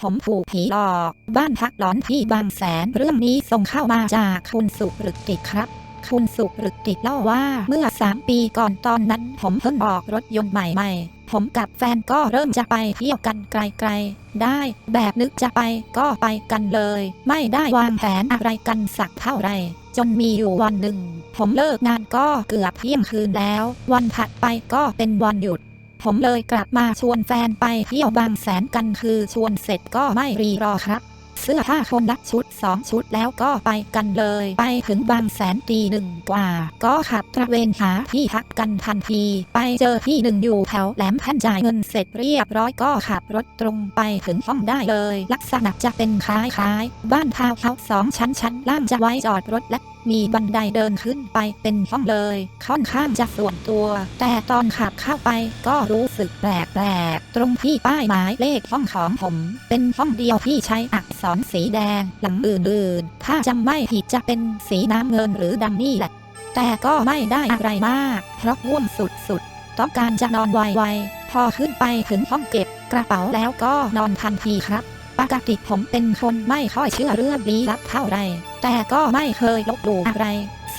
ผมผูกผีหลอกบ้านพักหลอนที่บางแสนเรื่องนี้ส่งเข้ามาจากคุณสุรติครับ คุณสุรติเล่าว่าเมื่อ 3 ปีก่อนตอนนั้น ผมเพิ่งออกรถยนต์ใหม่ ๆ ผมกับแฟนก็เริ่มจะไปเที่ยวกันไกลๆ ได้ แบบนึกจะไปก็ไปกันเลย ไม่ได้วางแผนอะไรกันสักเท่าไหร่จนมีอยู่วันหนึ่ง ผมเลิกงานก็เกือบเที่ยงคืนแล้ว วันถัดไปก็เป็นวันหยุด ผมเลยกลับมาชวนแฟนไปเที่ยวบางแสนกันคือชวนเสร็จก็ไม่รีรอครับ เสื้อผ้าคนละชุดสองชุดแล้วก็ไปกันเลย ไปถึงบางแสนตีหนึ่งกว่า ก็ขับตระเวนหาที่พักกันทันที ไปเจอที่หนึ่งอยู่แถวแหลมแท่นจ่ายเงินเสร็จเรียบร้อยก็ขับรถตรงไปถึงห้องได้เลย ลักษณะจะเป็นคล้ายๆ บ้านทาวน์เฮาส์สองชั้นชั้นล่างจะไว้จอดรถและมีบันไดเดินขึ้นไปเป็นห้องเลย ค่อนข้างจะส่วนตัว แต่ตอนขับเข้าไปก็รู้สึกแปลกๆ ตรงที่ป้ายหมายเลขห้องของผม เป็นห้องเดียวที่ใช้อัก ษรสีแดงหลังอื่นๆ ถ้าจำไม่ผิดจะเป็นสีน้ำเงินหรือดำนี่แหละ แต่ก็ไม่ได้อะไรมาก เพราะง่วงสุดๆ ต้องการจะนอนไวๆ พอขึ้นไปถึงห้องเก็บกระเป๋าแล้วก็นอนทันทีครับ ปกติผมเป็นคนไม่ค่อยเชื่อเรื่องลี้ลับเท่าไร แต่ก็ไม่เคยลบหลู่อะไร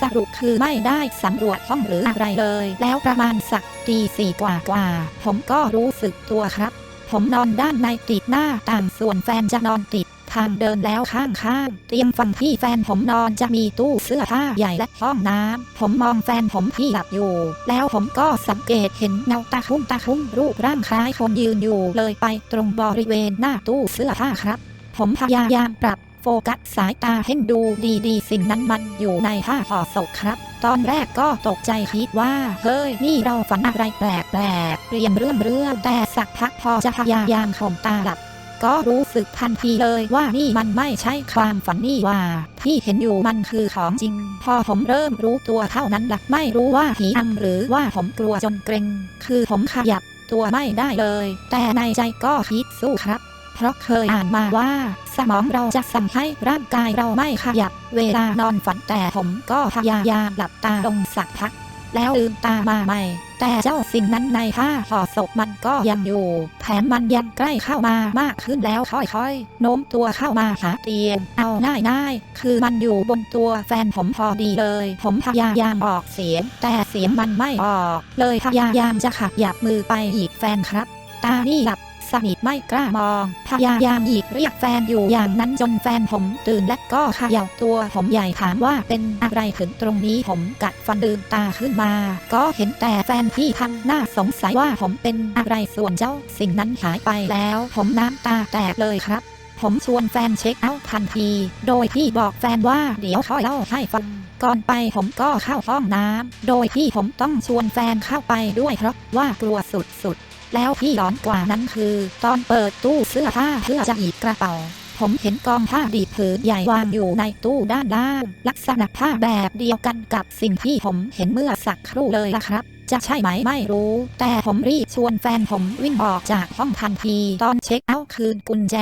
สรุปคือไม่ได้สำรวจห้องหรืออะไรเลย แล้วประมาณสักตีสี่กว่ากว่าๆผมก็รู้สึกตัวครับผมนอนด้านในติดหน้าต่างส่วนแฟนจะนอนติด ทางเดินแล้วข้างๆ เตรียงฝั่งที่แฟนผมนอนจะมีตู้เสื้อผ้าใหญ่และห้องน้ำ ผมมองแฟนผมที่หลับอยู่ แล้วผมก็สังเกตเห็นเงาตาคุ้มตาคุ้มรูปร่างคล้ายคนยืนอยู่เลยไปตรงบริเวณหน้าตู้เสื้อผ้าครับ ผมพยายามปรับโฟกัสสายตาให้ดูดีๆ สิ่งนั้นมันอยู่ในผ้าห่อศพครับ ตอนแรกก็ตกใจคิดว่า เฮ้ย นี่เราฝันอะไรแปลกๆเรียนเรื่องเรื่องแต่สักพักพอจะพยายามข่มตาหลับ ก็รู้สึกทันทีเลยว่านี่มันไม่ใช่ความฝันนี่ว่า ที่เห็นอยู่มันคือของจริง พอผมเริ่มรู้ตัวเท่านั้นหลักไม่รู้ว่าผีอำหรือว่าผมกลัวจนเกรง คือผมขยับตัวไม่ได้เลย แต่ในใจก็คิดสู้ครับเพราะเคยอ่านมาว่า สมองเราจะสั่งให้ร่างกายเราไม่ขยับ เวลานอนฝันแต่ผมก็พยายามหลับตาลงสักพัก แล้วลืมตามาใหม่ แต่เจ้าสิ่งนั้นในผ้าห่อศพมันก็ยังอยู่ แถมมันยังใกล้เข้ามามากขึ้นแล้วค่อยๆ โน้มตัวเข้ามาหาเตียง เอาง่ายๆ คือมันอยู่บนตัวแฟนผมพอดีเลย ผมพยายามออกเสียง แต่เสียงมันไม่ออก เลยพยายามจะขับหยับมือไปอีกแฟนครับ ตานี่หลับ สนิทไม่กล้ามอง พยายามอีกเรียกแฟนอยู่อย่างนั้นจนแฟนผมตื่นและก็ขย่าตัวผมใหญ่ถามว่าเป็นอะไรถึงตรงนี้ผมกัดฟันลืมตาขึ้นมา ก็เห็นแต่แฟนที่ทำหน้าสงสัยว่าผมเป็นอะไรส่วนเจ้าสิ่งนั้นหายไปแล้วผมน้ำตาแตกเลยครับ ผมชวนแฟนเช็คเอาท์ทันที โดยที่บอกแฟนว่าเดี๋ยวค่อยเล่าให้ฟังก่อนไปผมก็เข้าห้องน้ำ โดยที่ผมต้องชวนแฟนเข้าไปด้วยเพราะว่ากลัวสุดๆ แล้วที่ร้อนกว่านั้นคือ ตอนเปิดตู้เสื้อผ้าเพื่อจะหยิบกระเป๋า ผมเห็นกองผ้าดีผืนใหญ่วางอยู่ในตู้ด้านล่าง ลักษณะผ้าแบบเดียวกันกับสิ่งที่ผมเห็นเมื่อสักครู่เลยล่ะครับ จะใช่ไหมไม่รู้ แต่ผมรีบชวนแฟนผมวิ่งออกจากห้องทันทีตอนเช็คเอาท์คืนกุญแจ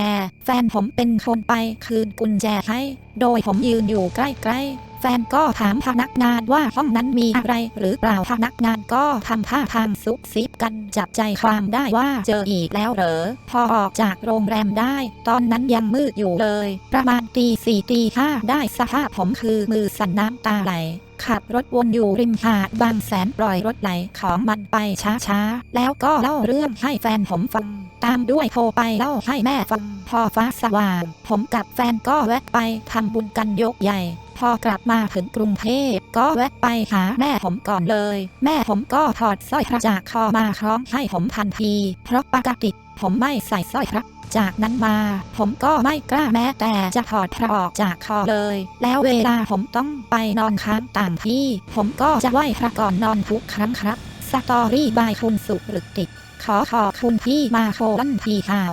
แฟนผมเป็นคนไปคืนกุญแจให้ โดยผมยืนอยู่ใกล้ๆ แฟนก็ถามพนักงานว่าห้องนั้นมีอะไรหรือเปล่าพนักงานก็ทำท่าทางซุบซิบกันจับใจความได้ว่าเจออีกแล้วเหรอ พอออกจากโรงแรมได้ ตอนนั้นยังมืดอยู่เลย ประมาณตีสี่ตีห้าได้สภาพผมคือมือสั่นน้ำตาไหลขับรถวนอยู่ริมหาดบางแสนปล่อยรถไหลของมันไปช้าๆ แล้วก็เล่าเรื่องให้แฟนผมฟัง ตามด้วยโทรไปเล่าให้แม่ฟัง พอฟ้าสว่าง ผมกับแฟนก็แวะไปทำบุญกันยกใหญ่ พอกลับมาถึงกรุงเทพก็แวะไปหาแม่ผมก่อนเลย แม่ผมก็ถอดสร้อยพระจากคอมาคล้องให้ผมทันที เพราะปกติผมไม่ใส่สร้อยพระจากนั้นมา ผมก็ไม่กล้าแม้แต่จะถอดพระออกจากคอเลย แล้วเวลาผมต้องไปนอนค้างต่างที่ ผมก็จะไหว้พระก่อนนอนทุกครั้งครับ สตอรี่บายคุณสุหรติดขอขอบคุณที่มาโคลันทีข่าว